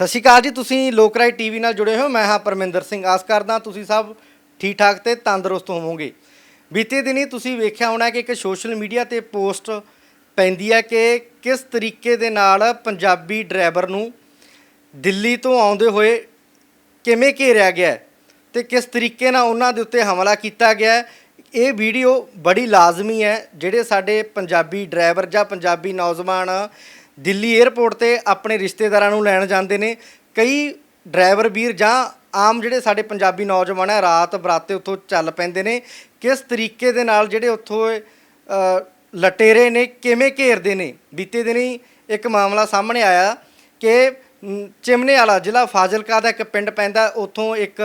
ਸਤਿ ਸ਼੍ਰੀ ਅਕਾਲ ਜੀ, ਤੁਸੀਂ ਲੋਕਰਾਈ ਟੀਵੀ ਨਾਲ ਜੁੜੇ ਹੋ। ਮੈਂ ਹਾਂ ਪਰਮਿੰਦਰ ਸਿੰਘ। ਆਸ ਕਰਦਾ ਤੁਸੀਂ ਸਭ ਠੀਕ ਠਾਕ ਤੇ ਤੰਦਰੁਸਤ ਹੋਵੋਗੇ। ਬੀਤੇ ਦਿਨੀ ਤੁਸੀਂ ਵੇਖਿਆ ਹੋਣਾ ਕਿ ਇੱਕ ਸੋਸ਼ਲ ਮੀਡੀਆ ਤੇ ਪੋਸਟ ਪੈਂਦੀ ਹੈ ਕਿ ਕਿਸ ਤਰੀਕੇ ਦੇ ਨਾਲ ਪੰਜਾਬੀ ਡਰਾਈਵਰ ਨੂੰ ਦਿੱਲੀ ਤੋਂ ਆਉਂਦੇ ਹੋਏ ਕਿਵੇਂ ਘੇਰਿਆ ਗਿਆ ਹੈ ਤੇ ਕਿਸ ਤਰੀਕੇ ਨਾਲ ਉਹਨਾਂ ਦੇ ਉੱਤੇ ਹਮਲਾ ਕੀਤਾ ਗਿਆ ਇਹ ਵੀਡੀਓ ਬੜੀ ਲਾਜ਼ਮੀ ਹੈ। ਜਿਹੜੇ ਸਾਡੇ ਪੰਜਾਬੀ ਡਰਾਈਵਰ ਜਾਂ ਪੰਜਾਬੀ ਨੌਜਵਾਨ ਦਿੱਲੀ 에ਅਰਪੋਰਟ ਤੇ ਆਪਣੇ ਰਿਸ਼ਤੇਦਾਰਾਂ ਨੂੰ ਲੈਣ ਜਾਂਦੇ ਨੇ। ਕਈ ਡਰਾਈਵਰ ਵੀਰ ਜਾਂ ਆਮ ਜਿਹੜੇ ਸਾਡੇ ਪੰਜਾਬੀ ਨੌਜਵਾਨ ਹੈ ਰਾਤ ਬਰਾਤੇ ਉੱਥੋਂ ਚੱਲ ਪੈਂਦੇ ਨੇ। ਕਿਸ ਤਰੀਕੇ ਦੇ ਨਾਲ ਜਿਹੜੇ ਉੱਥੋਂ ਲਟੇਰੇ ਨੇ, ਕਿਵੇਂ ਘੇਰਦੇ ਨੇ? ਬੀਤੇ ਦਿਨੀ ਇੱਕ ਮਾਮਲਾ ਸਾਹਮਣੇ ਆਇਆ ਕਿ ਚਿਮਨੇ ਵਾਲਾ ਜ਼ਿਲ੍ਹਾ ਫਾਜ਼ਿਲਕਾ ਦਾ ਇੱਕ ਪਿੰਡ ਪੈਂਦਾ, ਉੱਥੋਂ ਇੱਕ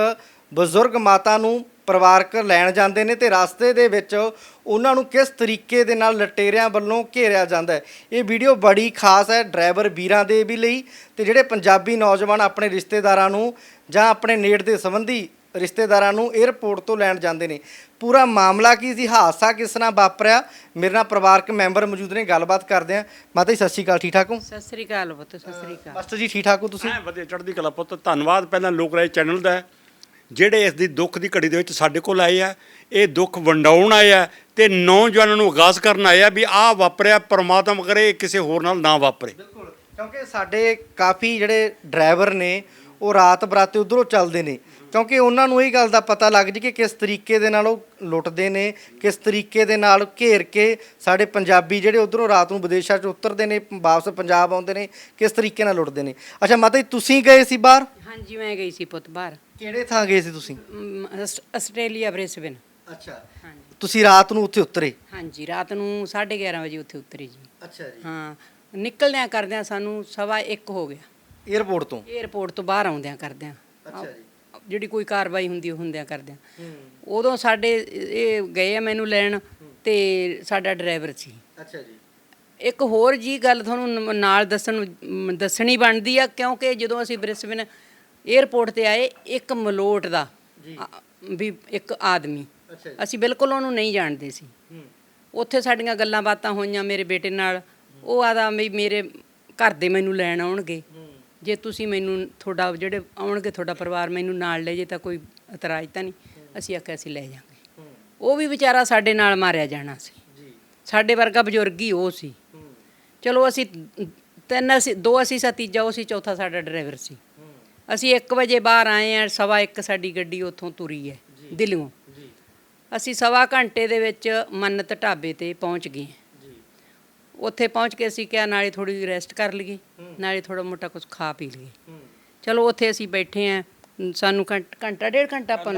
ਬਜ਼ੁਰਗ ਮਾਤਾ ਨੂੰ ਪਰਿਵਾਰਕ ਲੈਣ ਜਾਂਦੇ ਨੇ ਤੇ ਰਸਤੇ ਦੇ ਵਿੱਚ ਉਹਨਾਂ ਨੂੰ ਕਿਸ ਤਰੀਕੇ ਦੇ ਨਾਲ ਲਟੇਰਿਆਂ ਵੱਲੋਂ ਘੇਰਿਆ ਜਾਂਦਾ ਹੈ। ਇਹ ਵੀਡੀਓ ਬੜੀ ਖਾਸ ਹੈ ਡਰਾਈਵਰ ਵੀਰਾਂ ਦੇ ਵੀ ਲਈ ਤੇ ਜਿਹੜੇ ਪੰਜਾਬੀ ਨੌਜਵਾਨ ਆਪਣੇ ਰਿਸ਼ਤੇਦਾਰਾਂ ਨੂੰ ਜਾਂ ਆਪਣੇ ਨੇੜ ਦੇ ਸੰਬੰਧੀ ਰਿਸ਼ਤੇਦਾਰਾਂ ਨੂੰ 에ਅਰਪੋਰਟ ਤੋਂ ਲੈਣ ਜਾਂਦੇ ਨੇ। ਪੂਰਾ ਮਾਮਲਾ ਕੀ ਸੀ ਹਾਦਸਾ ਕਿਸ ਨਾਲ ਵਾਪਰਿਆ? ਮੇਰੇ ਨਾਲ ਪਰਿਵਾਰਕ ਮੈਂਬਰ ਮੌਜੂਦ ਨੇ ਗੱਲਬਾਤ ਕਰਦੇ ਆ ਮਾਤਾ ਜੀ ਸਤਿ ਸ਼੍ਰੀ ਅਕਾਲ ਠੀਕ ਠਾਕ ਹੋ? ਸਤਿ ਸ੍ਰੀ ਅਕਾਲ ਪੁੱਤ ਸਤਿ ਸ੍ਰੀ ਅਕਾਲ। ਮਾਸਟਰ ਜੀ ਠੀਕ ਠਾਕ ਹੋ ਤੁਸੀਂ? ਐ ਵਧੀਆ ਚੜ੍ਹਦੀ ਕਲਾ ਪੁੱਤ ਧੰਨਵਾਦ। ਪਹਿਲਾਂ ਲੋਕਰਾਜ ਚੈਨਲ ਦਾ ਜਿਹੜੇ ਇਸ ਦੀ ਦੁੱਖ ਦੀ ਘੜੀ ਦੇ ਵਿੱਚ ਸਾਡੇ ਕੋਲ ਆਏ ਆ, ਇਹ ਦੁੱਖ ਵੰਡਾਉਣ ਆਏ ਆ ਤੇ ਨੌਜਵਾਨਾਂ ਨੂੰ ਆਗਾਜ਼ ਕਰਨ ਆਏ ਆ ਵੀ ਆਹ ਵਾਪਰਿਆ, ਪਰਮਾਤਮਾ ਕਰੇ, ਇਹ ਕਿਸੇ ਹੋਰ ਨਾਲ ਨਾ ਵਾਪਰੇ। ਬਿਲਕੁਲ, ਕਿਉਂਕਿ ਸਾਡੇ ਕਾਫੀ ਜਿਹੜੇ ਡਰਾਈਵਰ ਨੇ, ਉਹ ਰਾਤ ਬਰਾਤੇ ਉਧਰੋਂ ਚੱਲਦੇ ਨੇ। ਕਿਉਂਕਿ ਉਹਨਾਂ ਨੂੰ ਇਹ ਗੱਲ ਦਾ ਪਤਾ ਲੱਗ ਜੀ ਕਿ ਕਿਸ ਤਰੀਕੇ ਦੇ ਨਾਲ ਉਹ ਲੁੱਟਦੇ ਨੇ, ਕਿਸ ਤਰੀਕੇ ਦੇ ਨਾਲ ਘੇਰ ਕੇ ਸਾਡੇ ਪੰਜਾਬੀ ਜਿਹੜੇ ਉਧਰੋਂ ਰਾਤ ਨੂੰ ਵਿਦੇਸ਼ਾਂ 'ਚ ਉਤਰਦੇ ਨੇ, ਵਾਪਸ ਪੰਜਾਬ ਆਉਂਦੇ ਨੇ, ਕਿਸ ਤਰੀਕੇ ਨਾਲ ਲੁੱਟਦੇ ਨੇ। ਅੱਛਾ, ਮਾਤਾ ਜੀ, ਤੁਸੀਂ ਗਏ ਸੀ ਬਾਹਰ? ਹਾਂਜੀ ਮੈਂ ਗਈ ਸੀ ਪੁੱਤ ਬਾਹਰ। ਕਿਹੜੇ ਥਾਂ ਗਏ ਸੀ ਤੁਸੀਂ? ਅਮ, ਆਸ- ਆਸਟ੍ਰੇਲੀਆ ਬ੍ਰਿਸਬਨ। ਅੱਛਾ। ਹਾਂਜੀ। ਤੁਸੀਂ ਰਾਤ ਨੂੰ ਉੱਥੇ ਉਤਰੇ? ਹਾਂਜੀ ਰਾਤ ਨੂੰ 11:30 ਵਜੇ ਉੱਥੇ ਉਤਰੇ ਜੀ। ਅੱਛਾ ਜੀ। ਹਾਂ ਨਿਕਲਦਿਆਂ ਕਰਦਿਆਂ ਸਾਨੂੰ ਸਵਾ 1 ਹੋ ਗਿਆ। 에ਅਰਪੋਰਟ ਤੋਂ? 에ਅਰਪੋਰਟ ਤੋਂ ਬਾਹਰ ਆਉਂਦਿਆਂ ਕਰਦਿਆਂ। ਅੱਛਾ ਜੀ। ਜਿਹੜੀ ਕੋਈ ਕਾਰਵਾਈ ਹੁੰਦੀ ਉਹ ਹੁੰਦਿਆਂ ਕਰਦਿਆਂ। ਹੂੰ। ਉਦੋਂ ਸਾਡੇ ਇਹ ਗਏ ਆ ਮੈਨੂੰ ਲੈਣ ਤੇ ਸਾਡਾ ਡਰਾਈਵਰ ਸੀ। ਅੱਛਾ ਜੀ। ਇੱਕ ਹੋਰ ਜੀ ਗੱਲ ਤੁਹਾਨੂੰ ਨ- ਨਾਲ ਦੱਸਣ ਮ, ਦੱਸਣੀ ਬਣਦੀ ਆ ਕਿਉਂਕਿ ਜਦੋਂ ਅਸੀਂ ਬ੍ਰਿਸਬਨ 에ਅਰਪੋਰਟ ਤੇ ਆਏ ਇੱਕ ਮਲੋਟ ਦਾ ਵੀ ਇੱਕ ਆਦਮੀ। ਅਸੀਂ ਬਿਲਕੁਲ ਉਹਨੂੰ ਨਹੀਂ ਜਾਣਦੇ ਸੀ। ਉੱਥੇ ਸਾਡੀਆਂ ਗੱਲਾਂ ਬਾਤਾਂ ਹੋਈਆਂ ਮੇਰੇ ਬੇਟੇ ਨਾਲ। ਉਹ ਆਦਾ ਵੀ ਮੇਰੇ ਘਰ ਦੇ ਮੈਨੂੰ ਲੈਣ ਆਉਣਗੇ। ਜੇ ਤੁਸੀਂ ਮੈਨੂੰ ਤੁਹਾਡਾ ਜਿਹੜੇ ਆਉਣਗੇ ਤੁਹਾਡਾ ਪਰਿਵਾਰ ਮੈਨੂੰ ਨਾਲ ਲੈ ਜੇ ਤਾਂ ਕੋਈ ਇਤਰਾਜ਼ ਤਾਂ ਨਹੀਂ। ਅਸੀਂ ਆਖਿਆ ਅਸੀਂ ਲੈ ਜਾਾਂਗੇ ਉਹ ਵੀ ਵਿਚਾਰਾ ਸਾਡੇ ਨਾਲ ਮਾਰਿਆ ਜਾਣਾ ਸੀ। ਸਾਡੇ ਵਰਗਾ ਬਜ਼ੁਰਗ ਹੀ ਉਹ ਸੀ। ਚਲੋ ਅਸੀਂ ਤਿੰਨ ਅਸੀਂ ਦੋ ਅਸੀਂ ਸਾ ਤੀਜਾ ਉਹ ਸੀ ਚੌਥਾ ਸਾਡਾ ਡਰਾਈਵਰ ਸੀ। ਅਸੀਂ 1 ਵਜੇ ਬਾਹਰ ਆਏ ਆ ਸਵਾ 1 ਸਾਡੀ ਗੱਡੀ ਉੱਥੋਂ ਤੁਰੀ ਹੈ ਦਿੱਲੀੋਂ ਅਸੀਂ ਸਵਾ ਘੰਟੇ ਦੇ ਵਿੱਚ ਮੰਨਤ ਢਾਬੇ ਤੇ ਪਹੁੰਚ ਗਏ ਜੀ। ਉੱਥੇ ਪਹੁੰਚ ਕੇ ਅਸੀਂ ਕਿਹਾ ਨਾਲੇ ਥੋੜੀ ਰੈਸਟ ਕਰ ਲਈਏ ਨਾਲੇ ਥੋੜਾ ਮੋਟਾ ਕੁਝ ਖਾ ਪੀ ਲਈਏ। ਚਲੋ ਉੱਥੇ ਅਸੀਂ ਬੈਠੇ ਆ ਸਾਨੂੰ ਘੰਟ- ਘੰਟਾ ਡੇਢ ਘੰਟਾ ਆਪਾਂ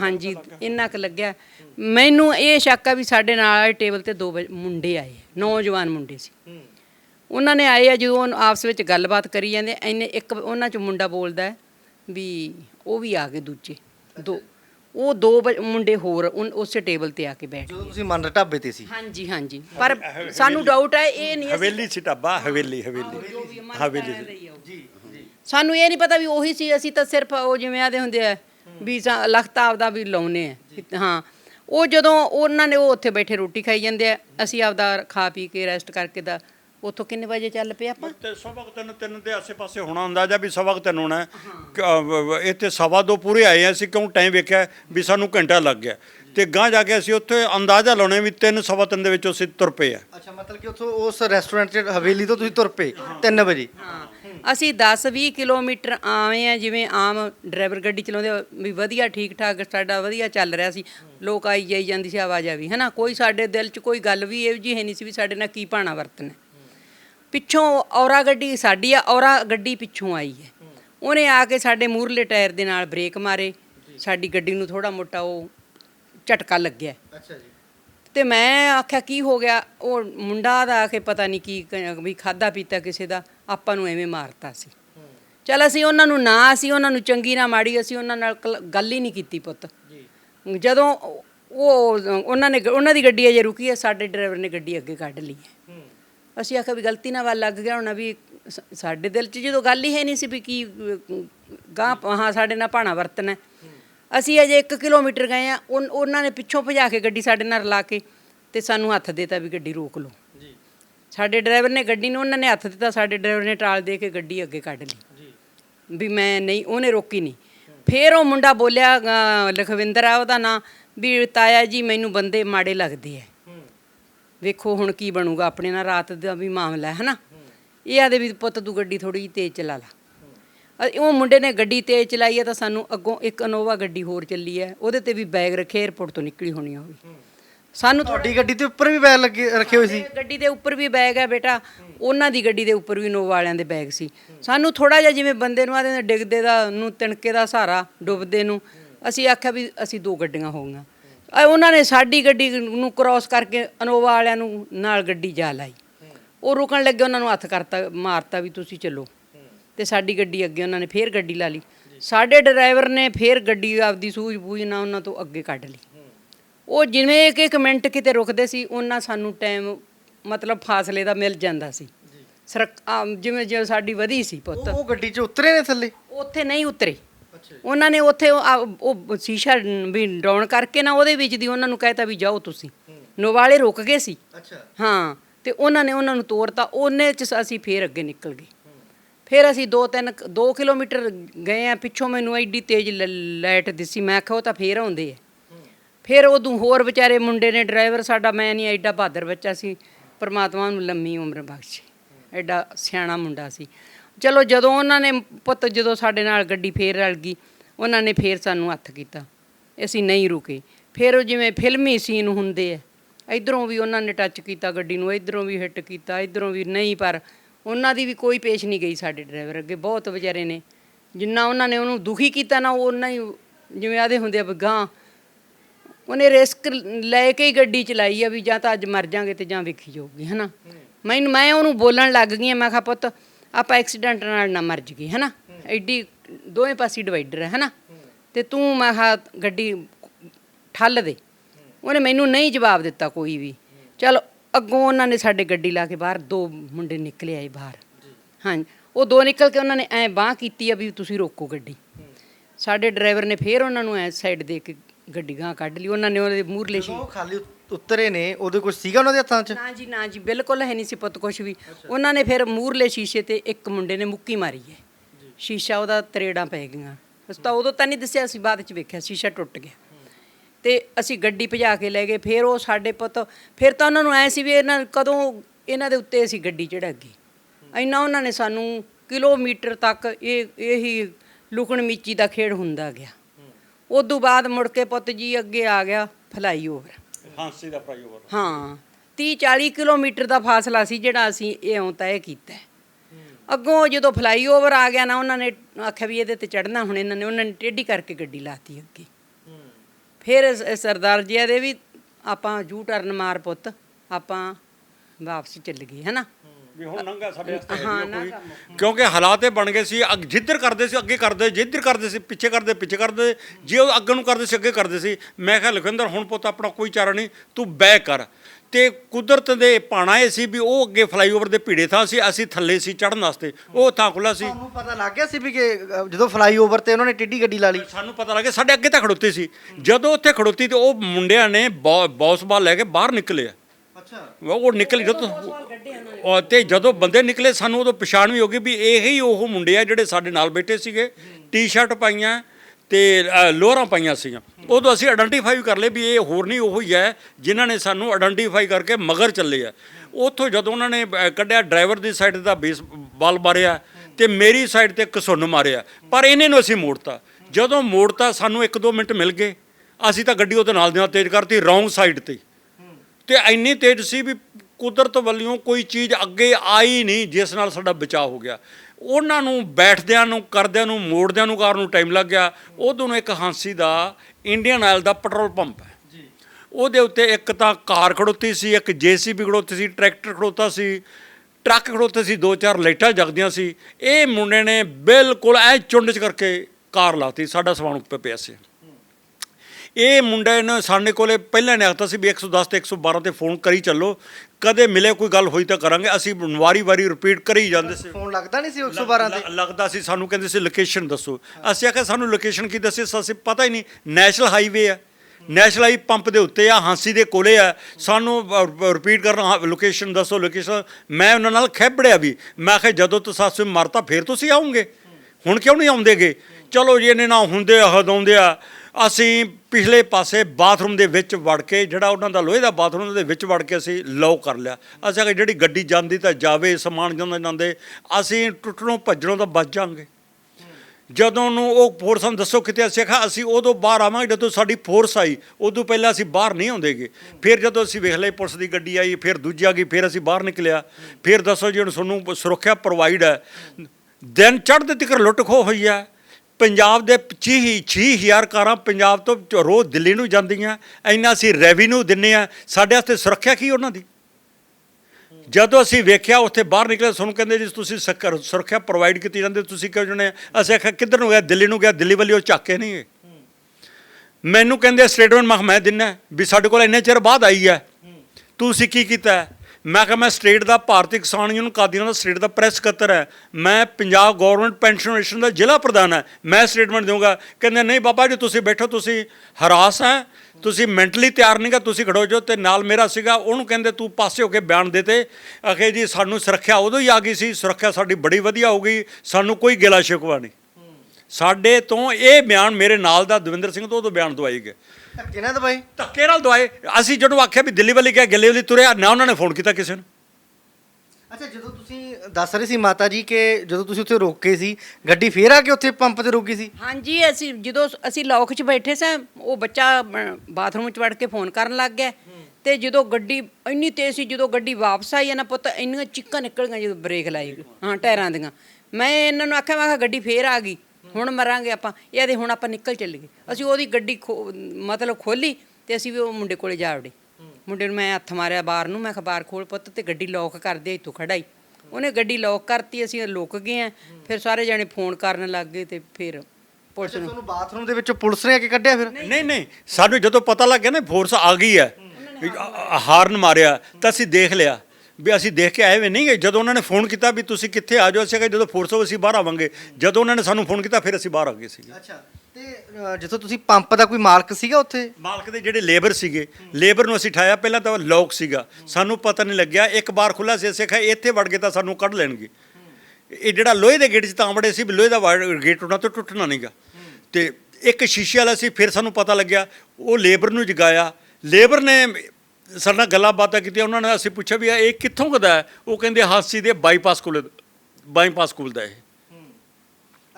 ਹਾਂਜੀ ਇੰਨਾ ਕੁ ਲੱਗਿਆ। ਮੈਨੂੰ ਇਹ ਸ਼ੱਕ ਆ ਵੀ ਸਾਡੇ ਨਾਲ ਟੇਬਲ ਤੇ ਦੋ ਮੁੰਡੇ ਆਏ ਨੌਜਵਾਨ ਮੁੰਡੇ ਸੀ। ਉਹਨਾਂ ਨੇ ਆਏ ਆ ਜਦੋਂ ਆਪਸ ਵਿੱਚ ਗੱਲਬਾਤ ਕਰੀ ਜਾਂਦੇ ਐਨੇ ਇੱਕ ਉਹਨਾਂ ਚ ਮੁੰਡਾ ਬੋਲਦਾ ਵੀ ਉਹ ਵੀ ਆ ਗਏ ਦੂਜੇ ਦੋ ਉਹ ਦੋ ਮੁੰਡੇ ਹੋਰ ਉਸੇ ਟੇਬਲ ਤੇ ਆ ਕੇ ਬੈਠ ਜਦੋਂ ਤੁਸੀਂ ਮੰਨ ਢਾਬੇ ਤੇ ਸੀ। ਹਾਂਜੀ ਹਾਂਜੀ। ਪਰ ਸਾਨੂੰ ਡਾਊਟ ਹੈ ਇਹ ਨਹੀਂ ਹਵੇਲੀ ਸੀ ਢਾਬਾ ਹਵੇਲੀ ਹਵੇਲੀ। ਹਵੇਲੀ। ਜੀ ਜੀ। ਸਾਨੂੰ ਇਹ ਨਹੀਂ ਪਤਾ ਵੀ ਉਹੀ ਸੀ ਅਸੀਂ ਤਾਂ ਸਿਰਫ ਉਹ ਜਿਵੇਂ ਆਦੇ ਹੁੰਦੇ ਆ ਵੀ ਲਖਤਾ ਆਪਦਾ ਵੀ ਲਾਉਨੇ ਆ। ਹਾਂ ਉਹ ਜਦੋਂ ਉਹਨਾਂ ਨੇ ਉਹ ਉੱਥੇ ਬੈਠੇ ਰੋਟੀ ਖਾਈ ਜਾਂਦੇ ਆ ਅਸੀਂ ਆਪਦਾ ਖਾ ਪੀ ਕੇ ਰੈਸਟ ਕਰਕੇ ਦਾ ਉੱਥੋਂ ਕਿੰਨੇ ਵਜੇ ਚੱਲ ਪਏ ਆਪਾਂ? ਤੇ ਸਵਕ ਤਿੰਨ ਤਿੰਨ ਦੇ ਆਸੇ-ਪਾਸੇ ਹੋਣਾ ਹੁੰਦਾ ਜਾਂ ਵੀ ਤਿੰਨ ਹੋਣਾ ਹੈ। ਕ- ਵ- ਵ- ਇੱਥੇ ਸਵਾ ਦੋ ਪੂਰੇ ਆਏ ਆ ਅਸੀਂ ਕਿਉਂ ਟਾਈਮ ਵੇਖਿਆ ਵੀ ਸਾਨੂੰ ਘੰਟਾ ਲੱਗ ਗਿਆ। ਤੇ ਗਾਂ ਜਾ ਕੇ ਅਸੀਂ ਉੱਥੇ ਅੰਦਾਜ਼ਾ ਲਾਉਣੇ ਵੀ ਤਿੰਨ ਸਵਾ ਤਿੰਨ ਦੇ ਵਿੱਚ ਅਸੀਂ ਤੁਰ ਪਏ ਆ ਅੱਛਾ ਮਤਲਬ ਕਿ ਉੱਥੋਂ ਉਸ ਰੈਸਟੋਰੈਂਟ 'ਚ ਹਵੇਲੀ ਤੋਂ ਤੁਸੀਂ ਤੁਰ ਪਏ 3 ਵਜੇ? ਹਾਂ। ਅਸੀਂ 10-20 ਕਿਲੋਮੀਟਰ ਆਵੇਂ ਆ ਜਿਵੇਂ ਆਮ ਡਰਾਈਵਰ ਗੱਡੀ ਚਲਾਉਂਦੇ ਆ, ਵੀ ਵਧੀਆ ਠੀਕ ਠਾਕ ਸਾਡਾ ਵਧੀਆ ਚੱਲ ਰਿਹਾ ਸੀ। ਲੋਕ ਆਈ ਜਾਈ ਜਾਂਦੀ ਸੀ ਆਵਾਜ਼ ਆ ਵੀ ਹਨਾ ਕੋਈ ਸਾਡੇ ਦਿਲ 'ਚ ਕੋਈ ਗੱਲ ਵੀ ਇਹ ਜੀ ਹੈ ਨਹੀਂ ਸੀ ਵੀ ਸਾਡੇ ਨਾਲ ਕੀ ਭਾਣਾ ਵਰਤਣਾ ਪਿੱਛੋਂ ਔਰਾ ਗੱਡੀ ਸਾਡੀ ਆ ਔਰਾ ਗੱਡੀ ਪਿੱਛੋਂ ਆਈ ਹੈ। ਉਹਨੇ ਆ ਕੇ ਸਾਡੇ ਮੂਹਰਲੇ ਟਾਇਰ ਦੇ ਨਾਲ ਬ੍ਰੇਕ ਮਾਰੇ। ਸਾਡੀ ਗੱਡੀ ਨੂੰ ਥੋੜਾ ਮੋਟਾ ਉਹ ਝਟਕਾ ਲੱਗਿਆ। ਅੱਛਾ ਜੀ। ਤੇ ਮੈਂ ਆਖਿਆ ਕੀ ਹੋ ਗਿਆ? ਉਹ ਮੁੰਡਾ ਦਾ ਆ ਕੇ ਪਤਾ ਨਹੀਂ ਕੀ ਵੀ ਖਾਦਾ ਪੀਤਾ ਕਿਸੇ ਦਾ ਆਪਾਂ ਨੂੰ ਐਵੇਂ ਮਾਰਤਾ ਸੀ। ਚਲ ਅਸੀਂ ਉਹਨਾਂ ਨੂੰ ਨਾ ਅਸੀਂ ਉਹਨਾਂ ਨੂੰ ਚੰਗੀ ਨਾ ਮਾੜੀ ਅਸੀਂ ਉਹਨਾਂ ਨਾਲ ਗੱਲ ਹੀ ਨਹੀਂ ਕੀਤੀ ਪੁੱਤ। ਜੀ। ਜਦੋਂ ਉਹ ਉਹਨਾਂ ਨੇ ਉਹਨਾਂ ਦੀ ਗੱਡੀ ਅਜੇ ਰੁਕੀ ਹੈ ਸਾਡੇ ਡਰਾਈਵਰ ਨੇ ਗੱਡੀ ਅੱਗੇ ਕੱਢ ਲਈ ਹੂੰ। ਅਸੀਂ ਆਖਿਆ ਵੀ ਗਲਤੀ ਨਾਲ ਵੱਲ ਲੱਗ ਗਿਆ ਹੋਣਾ ਵੀ ਸਾਡੇ ਦਿਲ 'ਚ ਜਦੋਂ ਗੱਲ ਹੀ ਹੈ ਨਹੀਂ ਸੀ ਵੀ ਕੀ ਗਾਂ ਹਾਂ ਸਾਡੇ ਨਾਲ ਭਾਣਾ ਵਰਤਣਾ। ਅਸੀਂ ਅਜੇ 1 ਕਿਲੋਮੀਟਰ ਗਏ ਆ ਉਹਨਾਂ ਨੇ ਪਿੱਛੋਂ ਭਜਾ ਕੇ ਗੱਡੀ ਸਾਡੇ ਨਾਲ ਲਾ ਕੇ ਤੇ ਸਾਨੂੰ ਹੱਥ ਦੇਤਾ ਵੀ ਗੱਡੀ ਰੋਕ ਲਓ। ਜੀ। ਸਾਡੇ ਡਰਾਈਵਰ ਨੇ ਗੱਡੀ ਨੂੰ ਉਹਨਾਂ ਨੇ ਹੱਥ ਦਿੱਤਾ ਸਾਡੇ ਡਰਾਈਵਰ ਨੇ ਟਾਲ ਦੇ ਕੇ ਗੱਡੀ ਅੱਗੇ ਕੱਢ ਲਈ। ਜੀ। ਵੀ ਮੈਂ ਨਹੀਂ ਉਹਨੇ ਰੋਕੀ ਨਹੀਂ। ਫੇਰ ਉਹ ਮੁੰਡਾ ਬੋਲਿਆ ਲਖਵਿੰਦਰ ਆ ਉਹਦਾ ਨਾਂ ਵੀ ਤਾਇਆ ਜੀ ਮੈਨੂੰ ਬੰਦੇ ਮਾੜੇ ਲੱਗਦੇ ਐ। ਵੇਖੋ ਹੁਣ ਕੀ ਬਣੂਗਾ ਆਪਣੇ ਨਾਲ ਰਾਤ ਦਾ ਵੀ ਮਾਮਲਾ ਹੈ ਹਨਾ? ਇਹ ਆਦੇ ਵੀ ਪੁੱਤ ਤੂੰ ਗੱਡੀ ਥੋੜੀ ਜਿਹੀ ਤੇਜ਼ ਚਲਾ ਲਾ। ਉਹ ਮੁੰਡੇ ਨੇ ਗੱਡੀ ਤੇਜ਼ ਚਲਾਈ ਹੈ ਤਾਂ ਸਾਨੂੰ ਅੱਗੋਂ ਇੱਕ ਇਨੋਵਾ ਗੱਡੀ ਹੋਰ ਚੱਲੀ ਹੈ ਉਹਦੇ ਤੇ ਵੀ ਬੈਗ ਰੱਖੇ 에어ਪੋਰਟ ਤੋਂ ਨਿਕਲੀ ਹੋਣੀ ਉਹ ਵੀ। ਸਾਨੂੰ ਤੁਹਾਡੀ ਗੱਡੀ ਤੇ ਉੱਪਰ ਵੀ ਬੈਗ ਲੱਗੇ ਰੱਖੇ ਹੋਏ ਸੀ? ਗੱਡੀ ਦੇ ਉੱਪਰ ਵੀ ਬੈਗ ਹੈ ਬੇਟਾ ਉਹਨਾਂ ਦੀ ਗੱਡੀ ਦੇ ਉੱਪਰ ਵੀ ਨੋਵਾ ਵਾਲਿਆਂ ਦੇ ਬੈਗ ਸੀ। ਸਾਨੂੰ ਥੋੜਾ ਜਿਹਾ ਜਿਵੇਂ ਬੰਦੇ ਨੂੰ ਆਦੇ ਡਿੱਗਦੇ ਦਾ ਨੂੰ ਤਿਣਕੇ ਦਾ ਸਹਾਰਾ ਡੁੱਬਦੇ ਨੂੰ ਅਸੀਂ ਆਖਿਆ ਵੀ ਅਸੀਂ ਦੋ ਗੱਡੀਆਂ ਹੋ ਗਈਆਂ। ਅ, ਉਹਨਾਂ ਨੇ ਸਾਡੀ ਗੱਡੀ ਨੂੰ ਕ੍ਰਾਸ ਕਰਕੇ ਅਨੋਵਾ ਵਾਲਿਆਂ ਨੂੰ ਨਾਲ ਗੱਡੀ ਜਾ ਲਾਈ। ਉਹ ਰੁਕਣ ਲੱਗੇ ਉਹਨਾਂ ਨੂੰ ਹੱਥ ਕਰਤਾ ਮਾਰਤਾ ਵੀ ਤੁਸੀਂ ਚੱਲੋ। ਤੇ ਸਾਡੀ ਗੱਡੀ ਅੱਗੇ ਉਹਨਾਂ ਨੇ ਫੇਰ ਗੱਡੀ ਲਾ ਲਈ। ਸਾਡੇ ਡਰਾਈਵਰ ਨੇ ਫੇਰ ਗੱਡੀ ਆਪਦੀ ਸੂਝ ਬੂਝ ਨਾਲ ਉਹਨਾਂ ਤੋਂ ਅੱਗੇ ਕੱਢ ਲਈ। ਉਹ ਜਿਵੇਂ ਇੱਕ ਇੱਕ ਮਿੰਟ ਕਿਤੇ ਰੁਕਦੇ ਸੀ ਉਹਨਾਂ ਸਾਨੂੰ ਟਾਈਮ ਮਤਲਬ ਫਾਸਲੇ ਦਾ ਮਿਲ ਜਾਂਦਾ ਸੀ। ਸਰਕ ਆਮ ਜਿਵੇਂ ਜਿਵੇਂ ਸਾਡੀ ਵਧੀ ਸੀ ਪੁੱਤ। ਉਹ ਗੱਡੀ 'ਚ ਉਤਰੇ ਨੇ ਥੱਲੇ? ਉੱਥੇ ਨਹੀਂ ਉਤਰੇ। ਉਹਨਾਂ ਨੇ ਉੱਥੇ ਉਹ ਆ- ਉਹ ਸ਼ੀਸ਼ਾ ਵੀ ਡਾਊਨ ਕਰਕੇ ਨਾ ਉਹਦੇ ਵਿੱਚ ਦੀ ਉਹਨਾਂ ਨੂੰ ਕਹਿਤਾ ਵੀ ਜਾਓ ਤੁਸੀਂ। ਨੋਵਾਲੇ ਰੁਕ ਗਏ ਸੀ। ਅੱਛਾ। ਹਾਂ ਤੇ ਉਹਨਾਂ ਨੇ ਉਹਨਾਂ ਨੂੰ ਤੋਰਤਾ। ਉਹਨੇ ਚ ਅਸੀਂ ਫੇਰ ਅੱਗੇ ਨਿਕਲ ਗਏ। ਫਿਰ ਅਸੀਂ 2 3 2 ਕਿਲੋਮੀਟਰ ਗਏ ਆ। ਪਿੱਛੋਂ ਮੈਨੂੰ ਐਡੀ ਤੇਜ਼ ਲ- ਲਾਈਟ ਦਿਸੀ। ਮੈਂ ਕਿਹਾ ਉਹ ਤਾਂ ਫੇਰ ਆਉਂਦੇ ਆ। ਫਿਰ ਉਦੋਂ ਹੋਰ ਵਿਚਾਰੇ ਮੁੰਡੇ ਨੇ ਡਰਾਈਵਰ ਸਾਡਾ ਮੈਂ ਨਹੀਂ ਐਡਾ ਬਹਾਦਰ ਬੱਚਾ ਸੀ। ਪਰਮਾਤਮਾ ਨੂੰ ਲੰਮੀ ਉਮਰ ਬਖਸ਼ੇ। ਐਡਾ ਸਿਆਣਾ ਮੁੰਡਾ ਸੀ। ਚਲੋ ਜਦੋਂ ਉਹਨਾਂ ਨੇ ਪੁੱਤ ਜਦੋਂ ਸਾਡੇ ਨਾਲ ਗੱਡੀ ਫੇਰ ਰਲ ਗਈ ਉਹਨਾਂ ਨੇ ਫੇਰ ਸਾਨੂੰ ਹੱਥ ਕੀਤਾ। ਅਸੀਂ ਨਹੀਂ ਰੁਕੇ। ਫਿਰ ਉਹ ਜਿਵੇਂ ਫਿਲਮੀ ਸੀਨ ਹੁੰਦੇ ਆ ਇਧਰੋਂ ਵੀ ਉਹਨਾਂ ਨੇ ਟੱਚ ਕੀਤਾ ਗੱਡੀ ਨੂੰ ਇਧਰੋਂ ਵੀ ਹਿੱਟ ਕੀਤਾ ਇਧਰੋਂ ਵੀ ਨਹੀਂ ਪਰ ਉਹਨਾਂ ਦੀ ਵੀ ਕੋਈ ਪੇਸ਼ ਨਹੀਂ ਗਈ ਸਾਡੇ ਡਰਾਈਵਰ ਅੱਗੇ ਬਹੁਤ ਵਿਚਾਰੇ ਨੇ। ਜਿੰਨਾ ਉਹਨਾਂ ਨੇ ਉਹਨੂੰ ਦੁਖੀ ਕੀਤਾ ਨਾ ਉਹ ਉਹਨਾਂ ਹੀ ਜਿਵੇਂ ਆਦੇ ਹੁੰਦੇ ਆ ਗਾਂ ਉਹਨੇ ਰਿਸਕ ਲੈ ਕੇ ਹੀ ਗੱਡੀ ਚਲਾਈ ਆ ਵੀ ਜਾਂ ਤਾਂ ਅੱਜ ਮਰ ਜਾਾਂਗੇ ਤੇ ਜਾਂ ਵੇਖੀ ਜਾਊਗੀ ਹਨਾ? ਮੈਨੂੰ ਮੈਂ ਉਹਨੂੰ ਬੋਲਣ ਲੱਗ ਗਈ ਮੈਂ ਕਿਹਾ ਪੁੱਤ ਆਪਾਂ ਐਕਸੀਡੈਂਟ ਨਾਲ ਨਾ ਮਰ ਜੀਏ ਹਨਾ? ਐਡੀ ਦੋਵੇਂ ਪਾਸੇ ਡਿਵਾਈਡਰ ਹੈ, ਹਨਾ? ਤੇ ਤੂੰ ਮੈਂ ਕਿਹਾ, ਗੱਡੀ ਠੱਲ ਦੇ। ਉਹਨੇ ਮੈਨੂੰ ਨਹੀਂ ਜਵਾਬ ਦਿੱਤਾ ਕੋਈ ਵੀ। ਚਲ, ਅੱਗੋਂ ਉਹਨਾਂ ਨੇ ਸਾਡੇ ਗੱਡੀ ਲਾ ਕੇ ਬਾਹਰ ਦੋ ਮੁੰਡੇ ਨਿਕਲੇ ਆਏ ਬਾਹਰ। ਹਾਂ, ਉਹ ਦੋ ਨਿਕਲ ਕੇ ਉਹਨਾਂ ਨੇ ਐ ਬਾਹ ਕੀਤੀ ਆ ਵੀ ਤੁਸੀਂ ਰੋਕੋ ਗੱਡੀ। ਸਾਡੇ ਡਰਾਈਵਰ ਨੇ ਫੇਰ ਉਹਨਾਂ ਨੂੰ ਐ ਸਾਈਡ ਦੇ ਕੇ ਗੱਡੀ ਗਾਂ ਕੱਢ ਲਈ। ਉਹਨਾਂ ਨੇ ਉਹਦੇ ਮੂਹਰਲੇ ਸ਼ੀ ਉਹ ਖਾਲੀ ਉਤਰੇ ਨੇ ਉਹਦੇ ਕੁਝ ਸੀਗਾ ਉਹਨਾਂ ਦੇ ਹੱਥਾਂ 'ਚ? ਨਾ ਜੀ ਨਾ ਜੀ ਬਿਲਕੁਲ ਹੈ ਨਹੀਂ ਸੀ ਪੁੱਤ ਕੁਛ ਵੀ। ਉਹਨਾਂ ਨੇ ਫਿਰ ਮੂਹਰਲੇ ਸ਼ੀਸ਼ੇ ਤੇ ਇੱਕ ਮੁੰਡੇ ਨੇ ਮੁੱਕੀ ਮਾਰੀ ਹੈ। ਸ਼ੀਸ਼ਾ ਉਹਦਾ ਤਰੇੜਾਂ ਪੈ ਗਈਆਂ। ਉਸ ਤਾਂ ਉਦੋਂ ਤਾਂ ਨਹੀਂ ਦੱਸਿਆ ਸੀ ਬਾਅਦ ਚ ਵੇਖਿਆ ਸ਼ੀਸ਼ਾ ਟੁੱਟ ਗਿਆ। ਤੇ ਅਸੀਂ ਗੱਡੀ ਭਜਾ ਕੇ ਲੈ ਗਏ ਫਿਰ ਉਹ ਸਾਡੇ ਪੁੱਤ ਫਿਰ ਤਾਂ ਉਹਨਾਂ ਨੂੰ ਐ ਸੀ ਵੀ ਇਹਨਾਂ ਕਦੋਂ ਇਹਨਾਂ ਦੇ ਉੱਤੇ ਅਸੀਂ ਗੱਡੀ ਚੜਾ ਗਏ ਇੰਨਾ ਉਹਨਾਂ ਨੇ ਸਾਨੂੰ ਕਿਲੋਮੀਟਰ ਤੱਕ ਇਹ ਇਹੀ ਲੁਕਣ ਮੀਚੀ ਦਾ ਖੇਡ ਹੁੰਦਾ ਗਿਆ। ਉਦੋਂ ਬਾਅਦ ਮੁੜ ਕੇ ਪੁੱਤ ਜੀ ਅੱਗੇ ਆ ਗਿਆ ਫਲਾਈਓਵਰ। ਹਾਂਸੀ ਦਾ ਫਲਾਈਓਵਰ ਹਾਂ 30 40 ਕਿਲੋਮੀਟਰ ਦਾ ਫਾਸਲਾ ਸੀ ਜਿਹੜਾ ਅਸੀਂ ਇਉਂ ਤੈਅ ਕੀਤਾ। ਅੱਗੋਂ ਜਦੋਂ ਫਲਾਈਓਵਰ ਆ ਗਿਆ ਨਾ, ਉਹਨਾਂ ਨੇ ਆਖਿਆ ਵੀ ਇਹਦੇ ਤੇ ਚੜਨਾ ਹੁਣ ਇਹਨਾਂ ਨੇ, ਉਹਨਾਂ ਨੇ ਟੇਢੀ ਕਰਕੇ ਗੱਡੀ ਲਾਤੀ ਅੱਗੇ। ਫਿਰ ਸਰਦਾਰ ਜੀ ਦੇ ਵੀ ਆਪਾਂ ਜੂ ਟਰਨ ਮਾਰ ਪੁੱਤ, ਆਪਾਂ ਵਾਪਸ ਚੱਲ ਗਏ, ਹਨਾ? ਵੀ ਹੁਣ ਨੰਗਾ ਸਾਡੇ ਵਾਸਤੇ ਹਾਂ, ਨਹੀਂ ਨਾ ਕੋਈ ਕਿਉਂਕਿ ਹਾਲਾਤ ਇਹ ਬਣ ਗਏ ਸੀ ਅੱਗ- ਜਿੱਧਰ ਕਰਦੇ ਸੀ ਅੱਗੇ ਕਰਦੇ ਜਿੱਧਰ ਕਰਦੇ ਸੀ ਪਿੱਛੇ ਕਰਦੇ ਪਿੱਛੇ ਕਰਦੇ ਜੇ ਉਹ ਅੱਗੇ ਨੂੰ ਕਰਦੇ ਸੀ ਅੱਗੇ ਕਰਦੇ ਸੀ। ਮੈਂ ਕਿਹਾ ਲਖਵਿੰਦਰ ਹੁਣ ਪੁੱਤ ਆਪਣਾ ਕੋਈ ਚਾਰਾ ਨਹੀਂ ਤੂੰ ਬੈ ਕਰ। ਤੇ ਕੁਦਰਤ ਦੇ ਪਾਣਾ ਇਹ ਸੀ ਵੀ ਉਹ ਅੱਗੇ ਫਲਾਈਓਵਰ ਦੇ ਭੀੜੇ ਥਾਂ ਸੀ ਅਸੀਂ ਥੱਲੇ ਸੀ ਚੜਨ ਵਾਸਤੇ। ਉਹ ਥਾਂ ਖੁੱਲਾ ਸੀ। ਤੁਹਾਨੂੰ ਪਤਾ ਲੱਗ ਗਿਆ ਸੀ ਵੀ ਕਿ ਜਦੋਂ ਫਲਾਈਓਵਰ ਤੇ ਉਹਨਾਂ ਨੇ ਟਿੱਡੀ ਗੱਡੀ ਲਾ ਲਈ। ਸਾਨੂੰ ਪਤਾ ਲੱਗਿਆ ਸਾਡੇ ਅੱਗੇ ਤਾਂ ਖੜੋਤੇ ਸੀ। ਜਦੋਂ ਉੱਥੇ ਖੜੋਤੀ ਤੇ ਉਹ ਮੁੰਡਿਆਂ ਨੇ ਬੌ- ਬੌਸ ਬਾਲ ਲੈ ਕੇ ਬਾਹਰ ਨਿਕਲੇ ਅੱਛਾ। ਉਹ ਨਿਕਲ ਜਦੋਂ ਉਹ ਤੇ ਜਦੋਂ ਬੰਦੇ ਨਿਕਲੇ ਸਾਨੂੰ ਉਦੋਂ ਪਛਾਣ ਵੀ ਹੋ ਗਈ ਵੀ ਇਹ ਹੀ ਉਹ ਮੁੰਡੇ ਆ ਜਿਹੜੇ ਸਾਡੇ ਨਾਲ ਬੈਠੇ ਸੀਗੇ। ਟੀ-ਸ਼ਰਟ ਪਾਈਆਂ ਤੇ ਅ, ਲੋਅਰਾਂ ਪਾਈਆਂ ਸੀਗੀਆਂ। ਉਦੋਂ ਅਸੀਂ ਆਇਡੈਂਟੀਫਾਈ ਕਰ ਲਏ ਵੀ ਇਹ ਹੋਰ ਨਹੀਂ ਉਹ ਹੀ ਹੈ ਜਿਨ੍ਹਾਂ ਨੇ ਸਾਨੂੰ ਆਇਡੈਂਟੀਫਾਈ ਕਰਕੇ ਮਗਰ ਚੱਲੇ ਆ। ਉੱਥੋਂ ਜਦੋਂ ਉਹਨਾਂ ਨੇ ਕੱਢਿਆ ਡਰਾਈਵਰ ਦੀ ਸਾਈਡ ਦਾ ਬੇਸ ਬਾਲ ਮਾਰਿਆ ਤੇ ਮੇਰੀ ਸਾਈਡ ਤੇ ਕਸੁੰਨ ਮਾਰਿਆ। ਪਰ ਇਹਨੇ ਨੂੰ ਅਸੀਂ ਮੋੜਤਾ। ਜਦੋਂ ਮੋੜਤਾ ਸਾਨੂੰ 1-2 ਮਿੰਟ ਮਿਲ ਗਏ। ਅਸੀਂ ਤਾਂ ਗੱਡੀ ਉਹਦੇ ਨਾਲ ਦੀ ਨਾਲ ਤੇਜ਼ ਕਰਤੀ ਰੌਂਗ ਸਾਈਡ ਤੇ। ਤੇ ਇੰਨੀ ਤੇਜ਼ ਸੀ ਵੀ ਕੁਦਰਤ ਵੱਲੋਂ ਕੋਈ ਚੀਜ਼ ਅੱਗੇ ਆਈ ਨਹੀਂ ਜਿਸ ਨਾਲ ਸਾਡਾ ਬਚਾਅ ਹੋ ਗਿਆ। ਉਹਨਾਂ ਨੂੰ ਬੈਠਦਿਆਂ ਨੂੰ ਕਰਦਿਆਂ ਨੂੰ ਮੋੜਦਿਆਂ ਨੂੰ ਕਾਰ ਨੂੰ ਟਾਈਮ ਲੱਗ ਗਿਆ। ਉਦੋਂ ਨੂੰ ਇੱਕ ਹਾਂਸੀ ਦਾ ਇੰਡੀਅਨ ਆਇਲ ਦਾ ਪੈਟਰੋਲ ਪੰਪ ਹੈ। ਉਹਦੇ ਉੱਤੇ ਇੱਕ ਤਾਂ ਕਾਰ ਖੜੋਤੀ ਸੀ ਇੱਕ ਜੀਸੀਬੀ ਖੜੋਤੀ ਸੀ ਟਰੈਕਟਰ ਖੜੋਤਾ ਸੀ ਟਰੱਕ ਖੜੋਤੇ ਸੀ ਦੋ ਚਾਰ ਲਾਈਟਾਂ ਜਗਦੀਆਂ ਸੀ। ਇਹ ਮੁੰਡੇ ਨੇ ਬਿਲਕੁਲ ਐ ਚੁੰਡ ਚ ਕਰਕੇ ਕਾਰ ਲਾਤੀ ਸਾਡਾ ਸਮਾਨ ਉੱਪਰ ਪਿਆ ਸੀ। ਇਹ ਮੁੰਡੇ ਨੇ ਸਾਡੇ ਕੋਲੇ ਪਹਿਲਾਂ ਨੇ ਆਖਤਾ ਸੀ ਵੀ 110 ਤੇ 112 ਤੇ ਫੋਨ ਕਰੀ ਚੱਲੋ। ਕਦੇ ਮਿਲੇ ਕੋਈ ਗੱਲ ਹੋਈ ਤਾਂ ਕਰਾਂਗੇ। ਅਸੀਂ ਵਾਰੀ-ਵਾਰੀ ਰਿਪੀਟ ਕਰੀ ਜਾਂਦੇ ਸੀ। ਫੋਨ ਲੱਗਦਾ ਨਹੀਂ ਸੀ 112 ਤੇ? ਲੱਗਦਾ ਸੀ ਸਾਨੂੰ ਕਹਿੰਦੇ ਸੀ ਲੋਕੇਸ਼ਨ ਦੱਸੋ। ਅਸੀਂ ਆਖਿਆ ਸਾਨੂੰ ਲੋਕੇਸ਼ਨ ਕੀ ਦੱਸੇ? ਅਸੀਂ ਪਤਾ ਹੀ ਨਹੀਂ। ਨੈਸ਼ਨਲ ਹਾਈਵੇ ਆ। ਨੈਸ਼ਨਲ ਹਾਈ ਪੰਪ ਦੇ ਉੱਤੇ ਆ ਹਾਂਸੀ ਦੇ ਕੋਲੇ ਆ। ਸਾਨੂੰ ਰਿਪੀਟ ਕਰਨਾ ਲੋਕੇਸ਼ਨ ਦੱਸੋ ਲੋਕੇਸ਼ਨ ਮੈਂ ਉਹਨਾਂ ਨਾਲ ਖੈਬੜਿਆ ਵੀ। ਮੈਂ ਆਖਿਆ ਜਦੋਂ ਤੁਸੀਂ ਸਾਸੂ ਮਰਤਾ ਫੇਰ ਤੁਸੀਂ ਆਉਂਗੇ? ਹੁਣ ਕਿਉਂ ਨਹੀਂ ਆਉਂਦੇਗੇ? ਚਲੋ ਜੀ ਇਹਨੇ ਨਾ ਹੁੰਦੇ ਆ ਹਦਾਉਂਦੇ ਆ। ਅਸੀਂ ਪਿਛਲੇ ਪਾਸੇ ਬਾਥਰੂਮ ਦੇ ਵਿੱਚ ਵੜ ਕੇ, ਜਿਹੜਾ ਉਹਨਾਂ ਦਾ ਲੋਹੇ ਦਾ ਬਾਥਰੂਮ ਦੇ ਵਿੱਚ ਵੜ ਕੇ ਅਸੀਂ ਲੌਕ ਕਰ ਲਿਆ। ਅਸੀਂ ਕਿ ਜਿਹੜੀ ਗੱਡੀ ਜਾਂਦੀ ਤਾਂ ਜਾਵੇ, ਸਮਾਨ ਜਾਂਦਾ ਜਾਂਦੇ? ਅਸੀਂ ਟੁੱਟਣੋਂ ਭੱਜਣੋਂ ਤਾਂ ਬਚ ਜਾਾਂਗੇ ਜਦੋਂ ਨੂੰ ਉਹ ਫੋਰਸ ਨੂੰ ਦੱਸੋ ਕਿਤੇ, ਅਸੀਂ ਕਿਹਾ ਅਸੀਂ ਉਦੋਂ ਬਾਹਰ ਆਵਾਂਗੇ ਜਦੋਂ ਸਾਡੀ ਫੋਰਸ ਆਈ। ਉਦੋਂ ਪਹਿਲਾਂ ਅਸੀਂ ਬਾਹਰ ਨਹੀਂ ਆਉਂਦੇਗੇ। ਫਿਰ ਜਦੋਂ ਅਸੀਂ ਵੇਖ ਲਈ ਪੁਲਿਸ ਦੀ ਗੱਡੀ ਆਈ, ਫਿਰ ਦੂਜੀ ਆ ਗਈ, ਫਿਰ ਅਸੀਂ ਬਾਹਰ ਨਿਕਲਿਆ। ਫਿਰ ਦੱਸੋ ਜੀ ਹੁਣ ਤੁਹਾਨੂੰ ਸੁਰੱਖਿਆ ਪ੍ਰੋਵਾਈਡ ਹੈ। ਦਿਨ ਚੜ੍ਹਦੇ ਤੱਕ ਲੁੱਟ ਖੋ ਹੋਈ ਹੈ। ਪੰਜਾਬ ਦੇ 25 ਹਜ਼ਾਰ ਕਾਰਾਂ ਪੰਜਾਬ ਤੋਂ ਰੋਜ਼ ਦਿੱਲੀ ਨੂੰ ਜਾਂਦੀਆਂ, ਇੰਨਾ ਅਸੀਂ ਰੈਵਨਿਊ ਦਿੰਨੇ ਆ। ਸਾਡੇ ਵਾਸਤੇ ਸੁਰੱਖਿਆ ਕੀ ਉਹਨਾਂ ਦੀ? ਜਦੋਂ ਅਸੀਂ ਵੇਖਿਆ ਉੱਥੇ ਬਾਹਰ ਨਿਕਲੇ, ਸਾਨੂੰ ਕਹਿੰਦੇ ਜੀ, ਤੁਸੀਂ ਸਕ- ਸੁਰੱਖਿਆ ਪ੍ਰੋਵਾਈਡ ਕੀਤੀ ਜਾਂਦੀ ਤੁਸੀਂ ਕਿਉਂ ਜਣੇ ਅਸੀਂ ਆਖਿਆ, ਕਿੱਧਰ ਨੂੰ ਗਿਆ? ਦਿੱਲੀ ਨੂੰ ਗਿਆ। ਦਿੱਲੀ ਵੱਲ ਉਹ ਚੱਕ ਨਹੀਂ ਗਏ। ਮੈਨੂੰ ਕਹਿੰਦੇ ਸਟੇਟਮੈਂਟ ਮੈਂ ਮੈਂ ਦਿੰਨਾ ਵੀ ਸਾਡੇ ਕੋਲ ਇੰਨੇ ਚਿਰ ਬਾਅਦ ਆਈ ਹੈ। ਤੁਸੀਂ ਕੀ ਕੀਤਾ ਮੈਂ ਕਿਹਾ ਮੈਂ ਸਟੇਟ ਦਾ ਭਾਰਤੀ ਕਿਸਾਨ ਯੂਨੀਅਨ ਕਾਦੀਆਂ ਦਾ ਸਟੇਟ ਦਾ ਪ੍ਰੈਸ ਸਕੱਤਰ ਹੈ। ਮੈਂ ਪੰਜਾਬ ਗਵਰਨਮੈਂਟ ਪੈਨਸ਼ਨਰੇਸ਼ਨ ਦਾ ਜ਼ਿਲ੍ਹਾ ਪ੍ਰਧਾਨ ਹੈ। ਮੈਂ ਸਟੇਟਮੈਂਟ ਦਊਂਗਾ। ਕਹਿੰਦੇ ਨਹੀਂ ਬਾਬਾ ਜੀ, ਤੁਸੀਂ ਬੈਠੋ, ਤੁਸੀਂ ਹਰਾਸ ਹੈ। ਤੁਸੀਂ ਮੈਂਟਲੀ ਤਿਆਰ ਨਹੀਂਗਾ, ਤੁਸੀਂ ਖੜੋ ਜੋ ਤੇ ਨਾਲ ਮੇਰਾ ਸੀਗਾ। ਉਹਨੂੰ ਕਹਿੰਦੇ, ਤੂੰ ਪਾਸੇ ਹੋ ਕੇ ਬਿਆਨ ਦੇ ਤੇ। ਆਖੇ ਜੀ, ਸਾਨੂੰ ਸੁਰੱਖਿਆ ਉਦੋਂ ਹੀ ਆ ਗਈ ਸੀ। ਸੁਰੱਖਿਆ ਸਾਡੀ ਬੜੀ ਵਧੀਆ ਹੋ ਗਈ। ਸਾਨੂੰ ਕੋਈ ਗਿਲਾ ਸ਼ਿਕਵਾ ਨਹੀਂ। ਸਾਡੇ ਤੋਂ ਇਹ ਬਿਆਨ ਮੇਰੇ ਨਾਲ ਦਾ ਦਵਿੰਦਰ ਸਿੰਘ ਤੋਂ ਉਦੋਂ ਬਿਆਨ ਦਵਾਈ ਗਏ। ਧੱਕੇ ਨਾ ਦਬਾਈ ਧੱਕੇ ਨਾਲ ਦਵਾਏ। ਅਸੀਂ ਜਦੋਂ ਆਖਿਆ ਵੀ ਦਿੱਲੀ ਵੱਲ ਗਿਆ ਗੱਲੇ ਵੱਲ ਤੁਰਿਆ ਨਾ ਉਹਨਾਂ ਨੇ ਫੋਨ ਕੀਤਾ ਕਿਸੇ ਨੂੰ। ਅੱਛਾ ਜਦੋਂ ਤੁਸੀਂ ਦੱਸ ਰਹੇ ਸੀ ਮਾਤਾ ਜੀ ਕਿ ਜਦੋਂ ਤੁਸੀਂ ਉੱਥੇ ਰੋਕੇ ਸੀ ਗੱਡੀ ਫੇਰ ਆ ਕੇ ਉੱਥੇ ਪੰਪ ਤੇ ਰੁਕੀ ਸੀ? ਹਾਂਜੀ ਅਸੀਂ ਜਦੋਂ ਅਸੀਂ ਲੌਕ 'ਚ ਬੈਠੇ ਸਾਂ ਉਹ ਬੱਚਾ ਬਾਥਰੂਮ 'ਚ ਵੜ ਕੇ ਫੋਨ ਕਰਨ ਲੱਗ ਗਿਆ। ਤੇ ਜਦੋਂ ਗੱਡੀ ਇੰਨੀ ਤੇਜ਼ ਸੀ ਜਦੋਂ ਗੱਡੀ ਵਾਪਸ ਆਈ ਆ ਨਾ ਪੁੱਤ ਇੰਨੀਆਂ ਚੀਕਾਂ ਨਿਕਲ ਗਈਆਂ ਜਦੋਂ ਬ੍ਰੇਕ ਲਾਈ। ਹਾਂ ਟਾਇਰਾਂ ਦੀਆਂ। ਮੈਂ ਇਹਨਾਂ ਨੂੰ ਆਖਿਆ ਮੈਂ ਕਿਹਾ ਗੱਡੀ ਫੇਰ ਆ ਗਈ। ਹੁਣ ਮਰਾਂਗੇ ਆਪਾਂ। ਇਹਦੇ ਹੁਣ ਆਪਾਂ ਨਿਕਲ ਚੱਲੀਏ। ਅਸੀਂ ਉਹਦੀ ਗੱਡੀ ਖੋ- ਮਤਲਬ ਖੋਲੀ ਤੇ ਅਸੀਂ ਵੀ ਉਹ ਮੁੰਡੇ ਕੋਲੇ ਜਾ ਵੜੇ। ਮੁੰਡੇ ਨੂੰ ਮੈਂ ਹੱਥ ਮਾਰਿਆ ਬਾਹਰ ਨੂੰ ਮੈਂ ਬਾਹਰ ਖੋਲ ਪੁੱਤ ਤੇ ਗੱਡੀ ਲੌਕ ਕਰ ਦੇ ਇੱਥੋਂ ਖੜਾਈ ਉਹਨੇ ਗੱਡੀ ਲੌਕ ਕਰਤੀ ਅਸੀਂ ਲੁਕ ਗਏ ਆ। ਫਿਰ ਸਾਰੇ ਜਣੇ ਫੋਨ ਕਰਨ ਲੱਗ ਗਏ ਤੇ ਫਿਰ ਪੁਲਿਸ ਨੂੰ ਤੁਹਾਨੂੰ ਬਾਥਰੂਮ ਦੇ ਵਿੱਚੋਂ ਪੁਲਿਸ ਨੇ ਆ ਕੇ ਕੱਢਿਆ ਫਿਰ? ਨਹੀਂ। ਨਹੀਂ ਸਾਨੂੰ ਜਦੋਂ ਪਤਾ ਲੱਗ ਗਿਆ ਨਾ ਫੋਰਸ ਆ ਗਈ ਹੈ। ਹਾਰਨ ਮਾਰਿਆ ਤਾਂ ਅਸੀਂ ਦੇਖ ਲਿਆ। ਵੀ ਅਸੀਂ ਦੇਖ ਕੇ ਆਏ ਵੀ ਨਹੀਂ ਗਏ। ਜਦੋਂ ਉਹਨਾਂ ਨੇ ਫੋਨ ਕੀਤਾ ਵੀ ਤੁਸੀਂ ਕਿੱਥੇ ਆ ਜਾਓ ਅਸੀਂ ਕਿਹਾ ਜਦੋਂ ਫੋਰਸ ਹੋ ਅਸੀਂ ਬਾਹਰ ਆਵਾਂਗੇ। ਜਦੋਂ ਉਹਨਾਂ ਨੇ ਸਾਨੂੰ ਫੋਨ ਕੀਤਾ ਫਿਰ ਅਸੀਂ ਬਾਹਰ ਆ ਗਏ ਸੀ ਅੱਛਾ ਤੇ ਜਿੱਥੋਂ ਤੁਸੀਂ ਪੰਪ ਦਾ ਕੋਈ ਮਾਲਕ ਸੀਗਾ ਉੱਥੇ? ਮਾਲਕ ਦੇ ਜਿਹੜੇ ਲੇਬਰ ਸੀਗੇ ਲੇਬਰ ਨੂੰ ਅਸੀਂ ਠਾਇਆ ਪਹਿਲਾਂ ਤਾਂ ਲੋਕ ਸੀਗਾ। ਸਾਨੂੰ ਪਤਾ ਨਹੀਂ ਲੱਗਿਆ ਇੱਕ ਵਾਰ ਖੁੱਲਾ ਸੀ ਅਸੀਂ ਕਿਹਾ ਇੱਥੇ ਵੜ ਗਏ ਤਾਂ ਸਾਨੂੰ ਕੱਢ ਲੈਣਗੇ। ਇਹ ਜਿਹੜਾ ਲੋਹੇ ਦੇ ਗੇਟ 'ਚ ਤਾਂ ਵੜੇ ਸੀ ਵੀ ਲੋਹੇ ਦਾ ਗੇਟ ਉਹਨਾਂ ਤੋਂ ਟੁੱਟਣਾ ਨਹੀਂਗਾ ਤੇ ਇੱਕ ਸ਼ੀਸ਼ੇ ਵਾਲਾ ਸੀ ਫਿਰ ਸਾਨੂੰ ਪਤਾ ਲੱਗਿਆ ਉਹ ਲੇਬਰ ਨੂੰ ਜਗਾਇਆ। ਲੇਬਰ ਨੇ ਸਾਡੇ ਨਾਲ ਗੱਲਾਂ ਬਾਤਾਂ ਕੀਤੀਆਂ ਉਹਨਾਂ ਨੇ ਅਸੀਂ ਪੁੱਛਿਆ ਵੀ ਇਹ ਕਿੱਥੋਂ ਕਦਾ ਉਹ ਕਹਿੰਦੇ ਹਾਸੀ ਦੇ ਬਾਈਪਾਸ ਕੋਲ ਬਾਈਪਾਸ ਕੋਲ ਦਾ ਇਹ।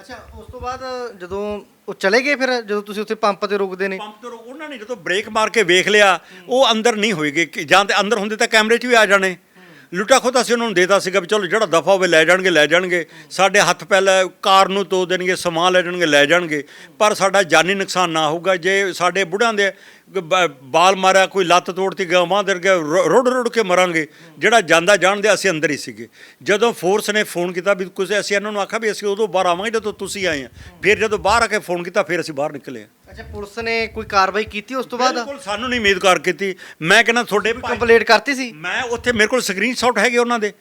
ਅੱਛਾ ਉਸ ਤੋਂ ਬਾਅਦ ਜਦੋਂ ਉਹ ਚਲੇ ਗਏ ਫਿਰ ਜਦੋਂ ਤੁਸੀਂ ਉੱਥੇ ਪੰਪ ਤੇ ਰੁਕਦੇ ਨੇ ਪੰਪ ਤੋਂ ਰੋ- ਉਹਨਾਂ ਨੇ ਜਦੋਂ ਬ੍ਰੇਕ ਮਾਰ ਕੇ ਵੇਖ ਲਿਆ ਉਹ ਅੰਦਰ ਨਹੀਂ ਹੋਏਗੇ ਜਾਂ ਤੇ ਅੰਦਰ ਹੁੰਦੇ ਤਾਂ ਕੈਮਰੇ 'ਚ ਵੀ ਆ ਜਾਣੇ। ਲੁੱਟਾ ਖੋਤਾ ਸੀ ਉਹਨਾਂ ਨੂੰ ਦੇਤਾ ਸੀਗਾ ਵੀ ਚਲੋ ਜਿਹੜਾ ਦਫਾ ਹੋਵੇ ਲੈ ਜਾਣਗੇ ਲੈ ਜਾਣਗੇ। ਸਾਡੇ ਹੱਥ ਪਹਿਲਾਂ ਕਾਰ ਨੂੰ ਤੋ ਦੇਣਗੇ ਸਮਾਨ ਲੈ ਜਾਣਗੇ ਲੈ ਜਾਣਗੇ। ਪਰ ਸਾਡਾ ਜਾਨੀ ਨੁਕਸਾਨ ਨਾ ਹੋਊਗਾ। ਜੇ ਸਾਡੇ ਬੁੱਢਾਂ ਦੇ ਬਾਲ ਮਾਰਿਆ ਕੋਈ ਲੱਤ ਤੋੜਤੀ ਗਾਵਾਂ ਦਰ ਕੇ ਰੋੜ ਰੋੜ ਕੇ ਮਰਾਂਗੇ। ਜਿਹੜਾ ਜਾਂਦਾ ਜਾਣਦੇ ਅਸੀਂ ਅੰਦਰ ਹੀ ਸੀਗੇ। ਜਦੋਂ ਫੋਰਸ ਨੇ ਫੋਨ ਕੀਤਾ ਵੀ ਕੁਝ ਅਸੀਂ ਇਹਨਾਂ ਨੂੰ ਆਖਿਆ ਵੀ ਅਸੀਂ ਉਦੋਂ ਬਾਹਰ ਆਵਾਂਗੇ ਜਦੋਂ ਤੁਸੀਂ ਆਏ ਆ। ਫਿਰ ਜਦੋਂ ਬਾਹਰ ਆ ਕੇ ਫੋਨ ਕੀਤਾ ਫਿਰ ਅਸੀਂ ਬਾਹਰ ਨਿਕਲੇ ਆ। ਅੱਛਾ ਪੁਲਿਸ ਨੇ ਕੋਈ ਕਾਰਵਾਈ ਕੀਤੀ ਉਸ ਤੋਂ ਬਾਅਦ? ਬਿਲਕੁਲ ਸਾਨੂੰ ਨਹੀਂ ਉਮੀਦ ਕਰ ਕੀਤੀ। ਮੈਂ ਕਹਿੰਦਾ ਤੁਹਾਡੇ ਕੰਪਲੀਟ ਕਰਤੀ ਸੀ? ਮੈਂ ਉੱਥੇ ਮੇਰੇ ਕੋਲ ਸਕਰੀਨਸ਼ਾਟ ਹੈਗੇ ਉਹਨਾਂ ਦੇ।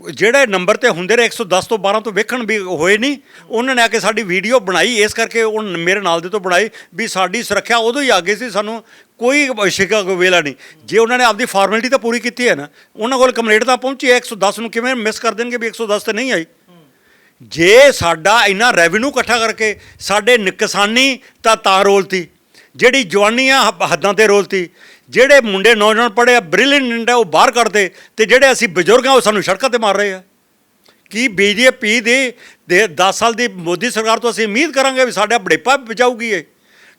ਜਿਹੜੇ ਨੰਬਰ ਤੇ ਹੁੰਦੇ ਰਹੇ 110 ਤੋਂ 12 ਤੋਂ ਵੇਖਣ ਵੀ ਹੋਏ ਨਹੀਂ, ਉਹਨਾਂ ਨੇ ਆ ਕੇ ਸਾਡੀ ਵੀਡੀਓ ਬਣਾਈ, ਇਸ ਕਰਕੇ ਉਹ ਮੇਰੇ ਨਾਲ ਦੇ ਤੋਂ ਬਣਾਈ ਵੀ ਸਾਡੀ ਸੁਰੱਖਿਆ ਉਦੋਂ ਹੀ ਆ ਗਈ ਸੀ, ਸਾਨੂੰ ਕੋਈ ਸ਼ਿਕਾ ਕੋਈ ਵੇਲਾ ਨਹੀਂ। ਜੇ ਉਹਨਾਂ ਨੇ ਆਪਦੀ ਫਾਰਮੈਲਿਟੀ ਤਾਂ ਪੂਰੀ ਕੀਤੀ ਹੈ ਨਾ, ਉਹਨਾਂ ਕੋਲ ਕੰਪਲੇਂਟ ਤਾਂ ਪਹੁੰਚੀ ਹੈ 110 ਨੂੰ ਕਿਵੇਂ ਮਿਸ ਕਰ ਦੇਣਗੇ ਵੀ 110 ਤੇ ਨਹੀਂ ਆਈ? ਜੇ ਸਾਡਾ ਇੰਨਾ ਰੈਵਨਿਊ ਇਕੱਠਾ ਕਰਕੇ ਸਾਡੇ ਨਿਕਸਾਨੀ ਤਾਂ ਤਾਂ ਰੋਲਤੀ, ਜਿਹੜੀ ਜਵਾਨੀ ਆ ਹੱਦਾਂ ਤੇ ਰੋਲਤੀ ਜਿਹੜੇ ਮੁੰਡੇ ਨੌਜਵਾਨ ਪੜ੍ਹੇ ਆ ਬ੍ਰਿਲੀਅੰਟ ਆ ਉਹ ਬਾਹਰ ਕੱਢਦੇ, ਤੇ ਜਿਹੜੇ ਅਸੀਂ ਬਜ਼ੁਰਗ ਆ, ਉਹ ਸਾਨੂੰ ਸੜਕਾਂ ਤੇ ਮਾਰ ਰਹੇ ਆ। ਕੀ ਬੀਜੇਪੀ ਦੇ ਦੇ 10 ਸਾਲ ਦੀ ਮੋਦੀ ਸਰਕਾਰ ਤੋਂ ਅਸੀਂ ਉਮੀਦ ਕਰਾਂਗੇ ਵੀ ਸਾਡਾ ਬੜੇਪਾ ਬਚਾਊਗੀ ਇਹ?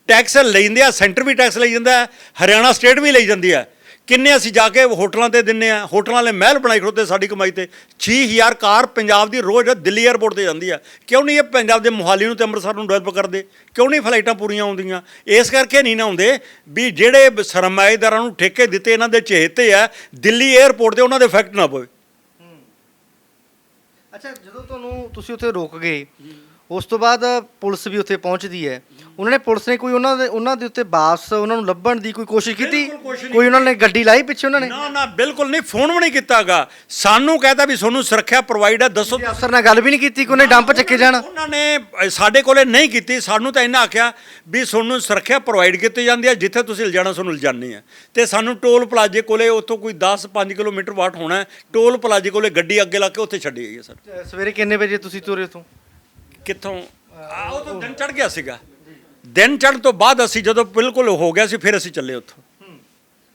ਟੈਕਸ ਲੈਂਦੇ ਆ ਸੈਂਟਰ ਵੀ ਟੈਕਸ ਲਈ ਜਾਂਦਾ ਹਰਿਆਣਾ ਸਟੇਟ ਵੀ ਲਈ ਜਾਂਦੀ ਹੈ। ਕਿੰਨੇ ਅਸੀਂ ਜਾ ਕੇ ਹੋਟਲਾਂ ਤੇ ਦਿੰਨੇ ਆ ਹੋਟਲਾਂ ਵਾਲੇ ਮਹਿਲ ਬਣਾਈ ਖੜੋਤੇ ਸਾਡੀ ਕਮਾਈ ਤੇ। 6000 ਕਾਰ ਪੰਜਾਬ ਦੀ ਰੋਜ਼ ਦਿੱਲੀ 에ਅਰਪੋਰਟ ਤੇ ਜਾਂਦੀ ਆ। ਕਿਉਂ ਨਹੀਂ ਇਹ ਪੰਜਾਬ ਦੇ ਮੋਹਾਲੀ ਨੂੰ ਤੇ ਅੰਮ੍ਰਿਤਸਰ ਨੂੰ ਡਿਵੈਲਪ ਕਰਦੇ? ਕਿਉਂ ਨਹੀਂ ਫਲਾਈਟਾਂ ਪੂਰੀਆਂ ਆਉਂਦੀਆਂ ਇਸ ਕਰਕੇ ਨਹੀਂ ਨਾ ਆਉਂਦੇ ਵੀ ਜਿਹੜੇ ਸਰਮਾਏਦਾਰਾਂ ਨੂੰ ਠੇਕੇ ਦਿੱਤੇ ਇਹਨਾਂ ਦੇ ਚਹੇਤੇ ਆ ਦਿੱਲੀ 에ਅਰਪੋਰਟ ਤੇ ਉਹਨਾਂ ਦੇ ਇਫੈਕਟ ਨਾ ਪਵੇ। ਅੱਛਾ ਜਦੋਂ ਤੁਹਾਨੂੰ ਤੁਸੀਂ ਉੱਥੇ ਰੁਕ ਗਏ ਉਸ ਤੋਂ ਬਾਅਦ ਪੁਲਿਸ ਵੀ ਉੱਥੇ ਪਹੁੰਚਦੀ ਹੈ। ਉਹਨਾਂ ਨੇ ਪੁਲਿਸ ਨੇ ਕੋਈ ਉਹਨਾਂ ਦੇ ਉਹਨਾਂ ਦੇ ਉੱਤੇ ਵਾਪਸ ਉਹਨਾਂ ਨੂੰ ਲੱਭਣ ਦੀ ਕੋਈ ਕੋਸ਼ਿਸ਼ ਕੀਤੀ? ਕੋਈ ਉਹਨਾਂ ਨੇ ਗੱਡੀ ਲਾਈ ਪਿੱਛੇ ਉਹਨਾਂ ਨੇ? ਨਾ ਨਾ ਬਿਲਕੁਲ ਨਹੀਂ ਫੋਨ ਵੀ ਨਹੀਂ ਕੀਤਾਗਾ। ਸਾਨੂੰ ਕਹਤਾ ਵੀ ਤੁਹਾਨੂੰ ਸੁਰੱਖਿਆ ਪ੍ਰੋਵਾਈਡ ਹੈ ਦੱਸੋ ਅਫਸਰ ਨਾਲ ਗੱਲ ਵੀ ਨਹੀਂ ਕੀਤੀ ਕਿ ਉਹਨੇ ਡੰਪ ਚੱਕੇ ਜਾਣਾ? ਉਹਨਾਂ ਨੇ ਸਾਡੇ ਕੋਲੇ ਨਹੀਂ ਕੀਤੀ। ਸਾਨੂੰ ਤਾਂ ਇਹਨਾਂ ਆਖਿਆ ਵੀ ਤੁਹਾਨੂੰ ਸੁਰੱਖਿਆ ਪ੍ਰੋਵਾਈਡ ਕੀਤੀ ਜਾਂਦੀ ਹੈ ਜਿੱਥੇ ਤੁਸੀਂ ਲਿਜਾਣਾ ਤੁਹਾਨੂੰ ਲਿਜਾਣੇ ਆ। ਤੇ ਸਾਨੂੰ ਟੋਲ ਪਲਾਜ਼ੇ ਕੋਲੇ ਉੱਥੋਂ ਕੋਈ 10 5 ਕਿਲੋਮੀਟਰ ਵਾਟ ਹੋਣਾ ਹੈ। ਟੋਲ ਪਲਾਜ਼ੇ ਕੋਲੇ ਗੱਡੀ ਅੱਗੇ ਲਾ ਕੇ ਉੱਥੇ ਛੱਡੀ ਗਈ ਹੈ ਸਰ। ਸਵੇਰੇ ਕਿੰਨੇ ਵਜੇ ਤੁਸੀਂ ਤੁਰੇ ਉੱਥੋਂ? ਕਿੱਥੋਂ? ਆ ਉਹ ਤਾਂ ਦਿਨ ਚੜ ਗਿਆ ਸੀਗਾ। ਦਿਨ ਚੜ੍ਹਨ ਤੋਂ ਬਾਅਦ ਅਸੀਂ ਜਦੋਂ ਬਿਲਕੁਲ ਹੋ ਗਿਆ ਸੀ, ਫਿਰ ਅਸੀਂ ਚੱਲੇ ਉੱਥੋਂ।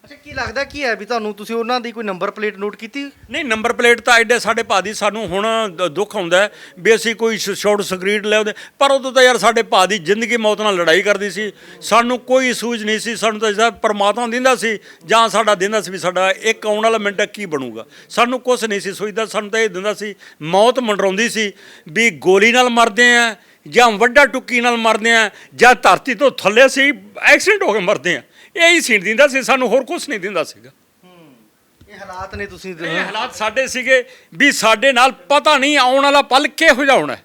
ਅੱਛਾ, ਕੀ ਲੱਗਦਾ ਕੀ ਹੈ ਵੀ ਤੁਹਾਨੂੰ ਤੁਸੀਂ ਉਹਨਾਂ ਦੀ ਕੋਈ ਨੰਬਰ ਪਲੇਟ ਨੋਟ ਕੀਤੀ? ਨਹੀਂ ਨੰਬਰ ਪਲੇਟ ਤਾਂ ਐਡੇ ਸਾਡੇ ਭਾ ਦੀ ਸਾਨੂੰ ਹੁਣ ਦ- ਦੁੱਖ ਆਉਂਦਾ ਹੈ ਵੀ ਅਸੀਂ ਕੋਈ ਸ਼ਾਰਟ ਸਕਰੀਟ ਲੈ ਉਹਦੇ ਪਰ ਉਦੋਂ ਤਾਂ ਯਾਰ ਸਾਡੇ ਭਾ ਦੀ ਜ਼ਿੰਦਗੀ ਮੌਤ ਨਾਲ ਲੜਾਈ ਕਰਦੀ ਸੀ। ਸਾਨੂੰ ਕੋਈ ਸੂਝ ਨਹੀਂ ਸੀ, ਸਾਨੂੰ ਤਾਂ ਜਿਹੜਾ ਪਰਮਾਤਮਾ ਦਿੰਦਾ ਸੀ ਜਾਂ ਸਾਡਾ ਦਿੰਦਾ ਸੀ ਵੀ ਸਾਡਾ ਇੱਕ ਆਉਣ ਵਾਲਾ ਮਿੰਟ ਕੀ ਬਣੂਗਾ। ਸਾਨੂੰ ਕੁਝ ਨਹੀਂ ਸੀ, ਸੋਚਦਾ ਸਾਨੂੰ ਤਾਂ ਇਹ ਦਿੰਦਾ ਸੀ, ਮੌਤ ਮੰਡਰਾਉਂਦੀ ਸੀ ਵੀ ਗੋਲੀ ਨਾਲ ਮਰਦੇ ਆ ਜਾਂ ਵੱਡਾ ਟੁੱਕੀ ਨਾਲ ਮਰਦੇ ਆ ਜਾਂ ਧਰਤੀ ਤੋਂ ਥੱਲੇ ਅਸੀਂ ਐਕਸੀਡੈਂਟ ਹੋ ਕੇ ਮਰਦੇ ਆ। ਇਹ ਹੀ ਸੀਨ ਦਿੰਦਾ ਸੀ ਸਾਨੂੰ ਹੋਰ ਕੁਝ ਨਹੀਂ ਦਿੰਦਾ ਸੀਗਾ। ਇਹ ਹਾਲਾਤ ਨੇ ਤੁਸੀਂ ਇਹ ਹਾਲਾਤ ਸਾਡੇ ਸੀਗੇ ਵੀ ਸਾਡੇ ਨਾਲ ਪਤਾ ਨਹੀਂ ਆਉਣ ਵਾਲਾ ਪਲ ਕਿਹੋ ਜਿਹਾ ਹੋਣਾ ਹੈ।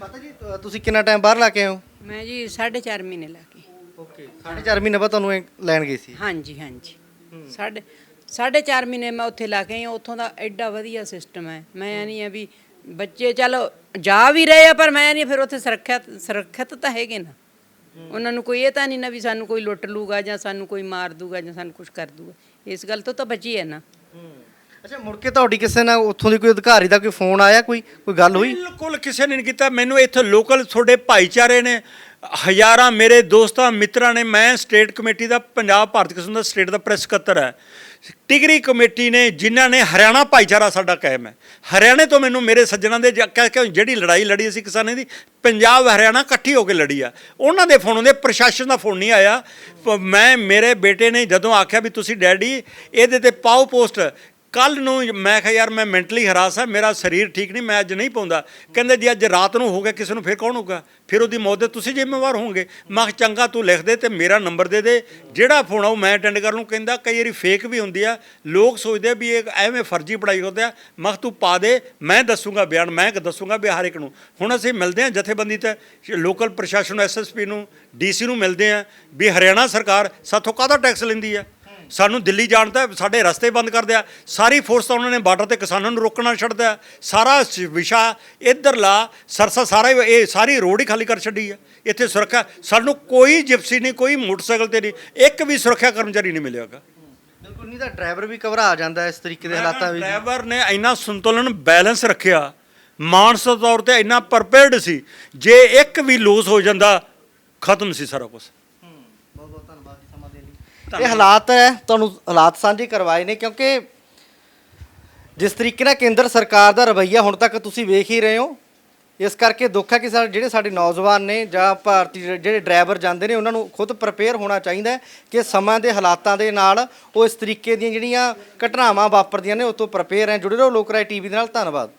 ਪਤਾ ਜੀ ਤੁਸੀਂ ਕਿੰਨਾ ਟਾਈਮ ਬਾਹਰ ਲਾ ਕੇ ਆਏ ਹੋ? ਮੈਂ ਜੀ 4.5 ਮਹੀਨੇ ਲਾ ਕੇ। ਓਕੇ 4.5 ਮਹੀਨੇ ਬਾਅਦ ਤੁਹਾਨੂੰ ਇਹ ਲੈਣ ਗਏ ਸੀ। ਹਾਂਜੀ ਹਾਂਜੀ। ਸਾਢੇ ਸਾਢੇ ਚਾਰ ਮਹੀਨੇ ਮੈਂ ਉੱਥੇ ਲਾ ਕੇ ਆਈ ਹਾਂ। ਉੱਥੋਂ ਦਾ ਐਡਾ ਵਧੀਆ ਸਿਸਟਮ ਹੈ। ਮੈਂ ਨਹੀਂ ਆ ਵੀ ਬੱਚੇ ਚਲੋ ਜਾ ਵੀ ਰਹੇ ਆ ਪਰ ਮੈਂ ਨਹੀਂ ਫਿਰ ਉੱਥੇ ਸੁਰੱਖਿਅਤ ਸੁਰੱਖਿਅਤ ਤਾਂ ਹੈਗੇ ਨਾ। ਉਹਨਾਂ ਨੂੰ ਕੋਈ ਇਹ ਤਾਂ ਨਹੀਂ ਨਾ ਵੀ ਸਾਨੂੰ ਕੋਈ ਲੁੱਟ ਲੂਗਾ ਜਾਂ ਸਾਨੂੰ ਕੋਈ ਮਾਰ ਦੂਗਾ ਜਾਂ ਸਾਨੂੰ ਕੁਝ ਕਰ ਦੂਗਾ। ਇਸ ਗੱਲ ਤੋਂ ਤਾਂ ਬਚੀ ਹੈ ਨਾ। ਅੱਛਾ ਮੁੜ ਕੇ ਤੁਹਾਡੀ ਕਿਸੇ ਨਾਲ ਉੱਥੋਂ ਦੀ ਕੋਈ ਅਧਿਕਾਰੀ ਦਾ ਕੋਈ ਫੋਨ ਆਇਆ ਕੋਈ ਕੋਈ ਗੱਲ ਹੋਈ? ਬਿਲਕੁਲ ਕਿਸੇ ਨੇ ਨਹੀਂ ਕੀਤਾ। ਮੈਨੂੰ ਇੱਥੇ ਲੋਕਲ ਤੁਹਾਡੇ ਭਾਈਚਾਰੇ ਨੇ ਹਜ਼ਾਰਾਂ ਮੇਰੇ ਦੋਸਤਾਂ ਮਿੱਤਰਾਂ ਨੇ ਮੈਂ ਸਟੇਟ ਕਮੇਟੀ ਦਾ ਪੰਜਾਬ ਭਾਰਤ ਕਿਸਾਨ ਦਾ ਸਟੇਟ ਦਾ ਪ੍ਰੈਸ ਸਕੱਤਰ ਹੈ। ਟਿਗਰੀ ਕਮੇਟੀ ਨੇ, ਜਿਨ੍ਹਾਂ ਨੇ ਹਰਿਆਣਾ ਭਾਈਚਾਰਾ ਸਾਡਾ ਕਾਇਮ ਹੈ। ਹਰਿਆਣੇ ਤੋਂ ਮੈਨੂੰ ਮੇਰੇ ਸੱਜਣਾਂ ਦੇ ਕਹਿ ਕੇ ਜਿਹੜੀ ਲੜਾਈ ਲੜੀ ਅਸੀਂ ਕਿਸਾਨਾਂ ਦੀ, ਪੰਜਾਬ, ਹਰਿਆਣਾ ਇਕੱਠੀ ਹੋ ਕੇ ਲੜੀ ਆ। ਉਹਨਾਂ ਦੇ ਫੋਨ ਦੇ ਪ੍ਰਸ਼ਾਸਨ ਦਾ ਫੋਨ ਨਹੀਂ ਆਇਆ। ਮੈਂ, ਮੇਰੇ ਬੇਟੇ ਨੇ ਜਦੋਂ ਆਖਿਆ ਵੀ ਤੁਸੀਂ ਡੈਡੀ, ਇਹਦੇ ਤੇ ਪਾਓ ਪੋਸਟ ਕੱਲ ਨੂੰ ਮੈਂ ਕਿਹਾ, ਯਾਰ, ਮੈਂ ਮੈਂਟਲੀ ਹਰਾਸ ਆ, ਮੇਰਾ ਸਰੀਰ ਠੀਕ ਨਹੀਂ, ਮੈਂ ਅੱਜ ਨਹੀਂ ਪਾਉਂਦਾ। ਕਹਿੰਦੇ, ਜੀ, ਅੱਜ ਰਾਤ ਨੂੰ ਹੋ ਗਿਆ, ਕਿਸੇ ਨੂੰ ਫਿਰ ਕੌਣ ਹੋਊਗਾ? ਫਿਰ ਉਹਦੀ ਮੌਤ ਦੇ ਤੁਸੀਂ ਜ਼ਿੰਮੇਵਾਰ ਹੋਵੋਗੇ। ਮੈਂ ਚੰਗਾ, ਤੂੰ ਲਿਖ ਦੇ ਤੇ ਮੇਰਾ ਨੰਬਰ ਦੇ ਦੇ। ਜਿਹੜਾ ਫੋਨ ਆਉ ਮੈਂ ਅਟੈਂਡ ਕਰ ਲੂੰ ਕਹਿੰਦਾ, ਕਈ ਵਾਰੀ ਫੇਕ ਵੀ ਹੁੰਦੀ ਆ। ਲੋਕ ਸੋਚਦੇ ਆ ਵੀ ਇਹ ਐਵੇਂ ਫਰਜ਼ੀ ਪੜਾਈ ਹੁੰਦੇ ਆ। ਮੈਂ ਤੂੰ ਪਾ ਦੇ, ਮੈਂ ਦੱਸੂਗਾ ਬਿਆਨ, ਮੈਂ ਦੱਸੂਗਾ ਵੀ ਹਰ ਇੱਕ ਨੂੰ। ਹੁਣ ਅਸੀਂ ਮਿਲਦੇ ਆ ਜਥੇਬੰਦੀ ਤੇ ਲੋਕਲ ਪ੍ਰਸ਼ਾਸਨ ਨੂੰ ਐਸਐਸਪੀ ਨੂੰ ਡੀਸੀ ਨੂੰ ਮਿਲਦੇ ਆ ਵੀ ਹਰਿਆਣਾ ਸਰਕਾਰ ਸਾਥੋਂ ਕਾਹਦਾ ਟੈਕਸ ਲੈਂਦੀ ਆ? ਸਾਨੂੰ ਦਿੱਲੀ ਜਾਣ ਤਾਂ ਸਾਡੇ ਰਸਤੇ ਬੰਦ ਕਰਦੇ ਆ ਸਾਰੀ ਫੋਰਸ ਤਾਂ ਉਹਨਾਂ ਨੇ ਬਾਰਡਰ ਤੇ ਕਿਸਾਨਾਂ ਨੂੰ ਰੋਕਣਾ ਛੱਡਦਾ ਹੈ। ਸਾਰਾ ਵਿਸ਼ਾ ਇੱਧਰਲਾ ਸਰਸਾ ਸਾਰਾ ਹੀ ਇਹ ਸਾਰੀ ਰੋਡ ਹੀ ਖਾਲੀ ਕਰ ਛੱਡੀ ਆ ਇੱਥੇ ਸੁਰੱਖਿਆ ਸਾਨੂੰ ਕੋਈ ਜਿਪਸੀ ਨਹੀਂ ਕੋਈ ਮੋਟਰਸਾਈਕਲ ਤੇ ਨਹੀਂ ਇੱਕ ਵੀ ਸੁਰੱਖਿਆ ਕਰਮਚਾਰੀ ਨਹੀਂ ਮਿਲਿਆਗਾ ਬਿਲਕੁਲ ਨਹੀਂ ਤਾਂ ਡਰਾਈਵਰ ਵੀ ਘਬਰਾ ਜਾਂਦਾ ਇਸ ਤਰੀਕੇ ਦੇ ਹਾਲਾਤਾਂ ਵਿੱਚ। ਡਰਾਈਵਰ ਨੇ ਇੰਨਾ ਸੰਤੁਲਨ ਬੈਲੈਂਸ ਰੱਖਿਆ। ਮਾਨਸਿਕ ਤੌਰ ਤੇ ਇੰਨਾ ਪ੍ਰਪੇਅਰਡ ਸੀ। ਜੇ ਇੱਕ ਵੀ ਲੂਜ਼ ਹੋ ਜਾਂਦਾ ਖਤਮ ਸੀ ਸਾਰਾ ਕੁਝ ਬਹੁਤ ਬਹੁਤ ਧੰਨਵਾਦ ਜੀ ਸਮਾਂ ਦੇਣ ਲਈ ਇਹ ਹਾਲਾਤ ਹੈ, ਤੁਹਾਨੂੰ ਹਾਲਾਤ ਸਾਂਝੇ ਕਰਵਾਏ ਨੇ ਕਿਉਂਕਿ ਜਿਸ ਤਰੀਕੇ ਨਾਲ ਕੇਂਦਰ ਸਰਕਾਰ ਦਾ ਰਵੱਈਆ ਹੁਣ ਤੱਕ ਤੁਸੀਂ ਵੇਖ ਹੀ ਰਹੇ ਹੋ, ਇਸ ਕਰਕੇ ਦੁੱਖ ਹੈ ਕਿ ਸਾਡੇ ਜਿਹੜੇ ਸਾਡੇ ਨੌਜਵਾਨ ਨੇ ਜਾਂ ਭਾਰਤੀ ਜਿਹੜੇ- ਡਰਾਈਵਰ ਜਾਂਦੇ ਨੇ, ਉਹਨਾਂ ਨੂੰ ਖੁਦ ਪ੍ਰਪੇਅਰ ਹੋਣਾ ਚਾਹੀਦਾ ਕਿ ਸਮਾਂ ਦੇ ਹਾਲਾਤਾਂ ਦੇ ਨਾਲ ਉਹ ਇਸ ਤਰੀਕੇ ਦੀਆਂ ਜਿਹੜੀਆਂ ਘਟਨਾਵਾਂ ਵਾਪਰਦੀਆਂ ਨੇ, ਉਹ ਤੋਂ ਪ੍ਰਪੇਅਰ ਹੈ। ਜੁੜੇ ਰਹੋ ਲੋਕ ਰਾਏ ਟੀਵੀ ਦੇ ਨਾਲ, ਧੰਨਵਾਦ।